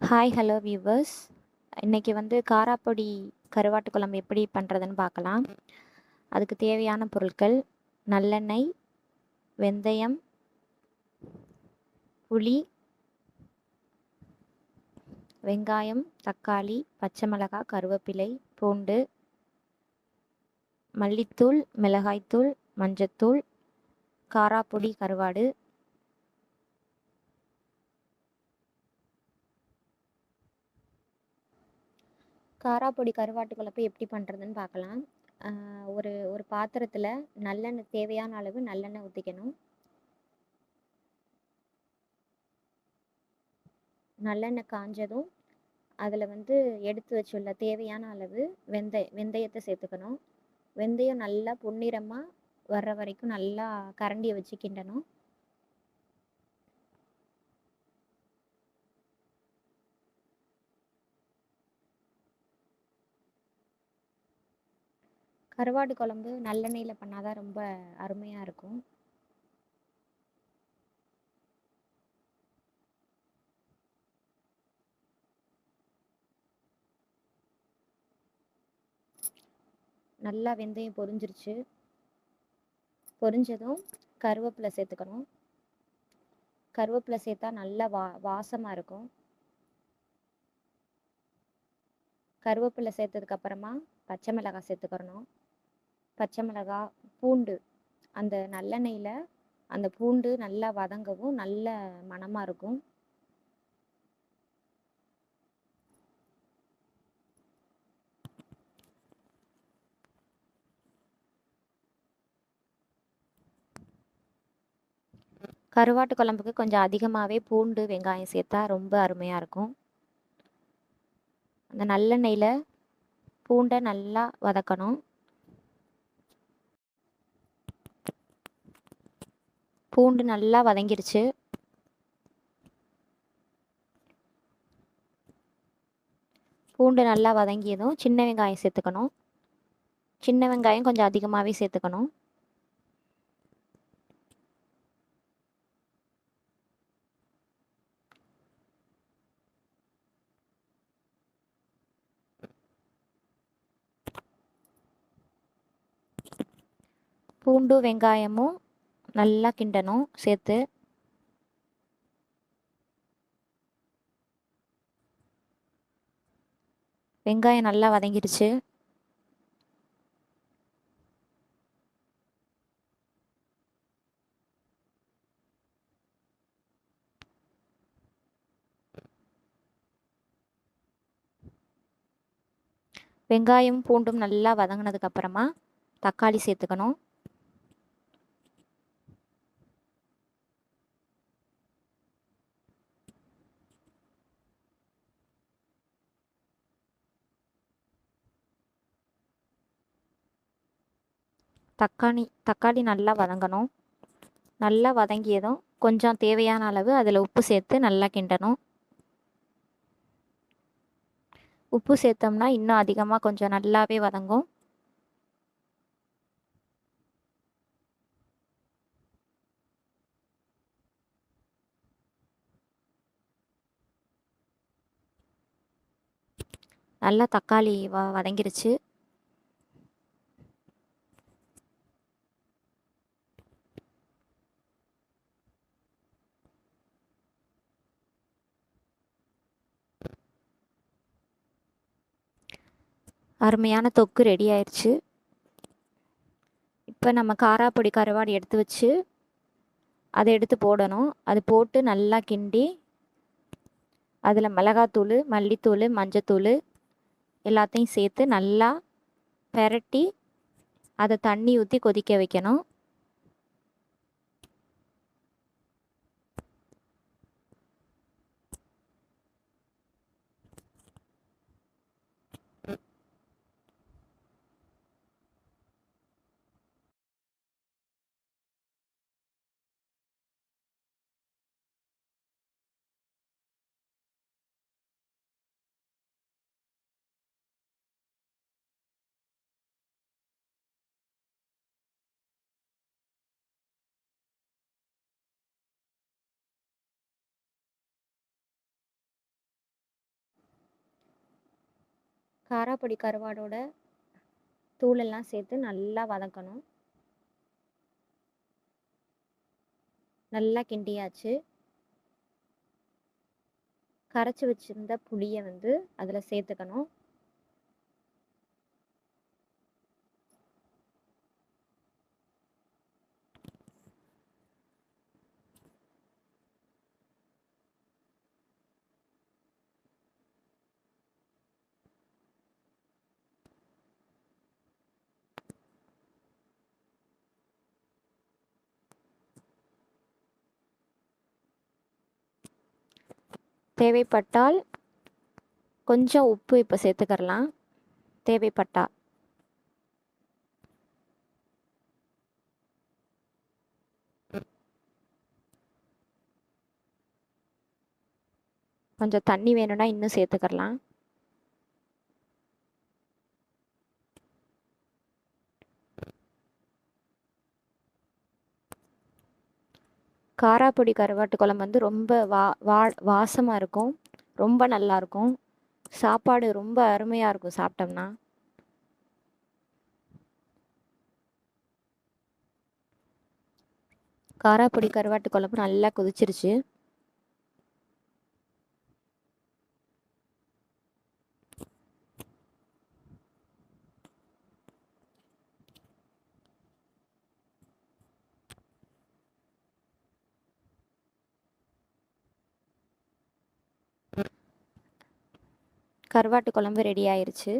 Hi hello viewers இன்றைக்கி வந்து காராப்பொடி கருவாட்டு குழம்பு எப்படி பண்ணுறதுன்னு பார்க்கலாம். அதுக்கு தேவையான பொருட்கள் நல்லெண்ணெய் வெந்தயம் புளி வெங்காயம் தக்காளி பச்சை மிளகாய் கருவேப்பிலை பூண்டு மல்லித்தூள் மிளகாய்த்தூள் மஞ்சத்தூள் காராப்பொடி கருவாடு காராப்பொடி கருவாட்டு குழம்பு எப்படி பண்ணுறதுன்னு பார்க்கலாம் ஒரு ஒரு பாத்திரத்தில் நல்லெண்ணெய் தேவையான அளவு நல்லெண்ணெய் ஊற்றிக்கணும் நல்லெண்ணெய் காஞ்சதும் அதில் வந்து எடுத்து வச்சுள்ள தேவையான அளவு வெந்தய வெந்தயத்தை சேர்த்துக்கணும் வெந்தயம் நல்லா பொன்னிறமாக வர்ற வரைக்கும் நல்லா கரண்டியை வச்சு கிண்டணும். கருவாடு குழம்பு நல்லெண்ணெயில் பண்ணால் தான் ரொம்ப அருமையாக இருக்கும். நல்லா வெந்தயம் பொரிஞ்சிருச்சு. பொரிஞ்சதும் கருவேப்பிலை சேர்த்துக்கணும். கருவேப்பிலை சேர்த்தா நல்லா வா வாசமாக இருக்கும். கருவேப்பிலை சேர்த்ததுக்கப்புறமா பச்சை மிளகாய் சேர்த்துக்கிறணும் பச்சை மிளகாய் பூண்டு. அந்த நல்லெண்ணெயில் அந்த பூண்டு நல்லா வதங்கவும் நல்ல மணமாக இருக்கும். கருவாட்டு குழம்புக்கு கொஞ்சம் அதிகமாகவே பூண்டு வெங்காயம் சேர்த்தா ரொம்ப அருமையாக இருக்கும். அந்த நல்லெண்ணெயில் பூண்டை நல்லா வதக்கணும். பூண்டு நல்லா வதங்கிருச்சு. பூண்டு நல்லா வதங்கியதும் சின்ன வெங்காயம் சேர்த்துக்கணும். சின்ன வெங்காயம் கொஞ்சம் அதிகமாகவே சேர்த்துக்கணும். பூண்டு வெங்காயமும் நல்லா கிண்டணும் சேர்த்து. வெங்காயம் நல்லா வதங்கிடுச்சு. வெங்காயம் பூண்டும் நல்லா வதங்கினதுக்கு அப்புறமா தக்காளி சேர்த்துக்கணும். தக்காளி தக்காளி நல்லா வதங்கணும். நல்லா வதங்கியதும் கொஞ்சம் தேவையான அளவு அதில் உப்பு சேர்த்து நல்லா கிண்டணும். உப்பு சேர்த்தோம்னா இன்னும் அதிகமாக கொஞ்சம் நல்லாவே வதங்கும். நல்லா தக்காளி வ வதங்கிருச்சு அருமையான தொக்கு ரெடி ஆயிடுச்சு இப்போ நம்ம காராப்பொடி கருவாடு எடுத்து வச்சு அதை எடுத்து போடணும். அது போட்டு நல்லா கிண்டி அதில் மிளகாத்தூள் மல்லித்தூள் மஞ்சத்தூள் எல்லாத்தையும் சேர்த்து நல்லா பெரட்டி அதை தண்ணி ஊற்றி கொதிக்க வைக்கணும். காராப்பொடி கருவாடோட தூளெல்லாம் சேர்த்து நல்லா வதக்கணும். நல்லா கிண்டியாச்சு. கரைச்சி வச்சிருந்த புளியை வந்து அதில் சேர்த்துக்கணும். தேவைப்பட்டால் கொஞ்சம் உப்பு இப்போ சேர்த்துக்கிறலாம். தேவைப்பட்டால் கொஞ்சம் தண்ணி வேணும்னா இன்னும் சேர்த்துக்கிறலாம். காராப்பொடி கருவாட்டு குழம்பு வந்து ரொம்ப வா வா வாசமாக இருக்கும். ரொம்ப நல்லாயிருக்கும் சாப்பாடு ரொம்ப அருமையாக இருக்கும் சாப்பிட்டோம்னா. காராப்பொடி கருவாட்டு குழம்பு நல்லா கொதிச்சிருச்சு. கருவாட்டு குழம்பு ரெடி ஆயிருச்சு.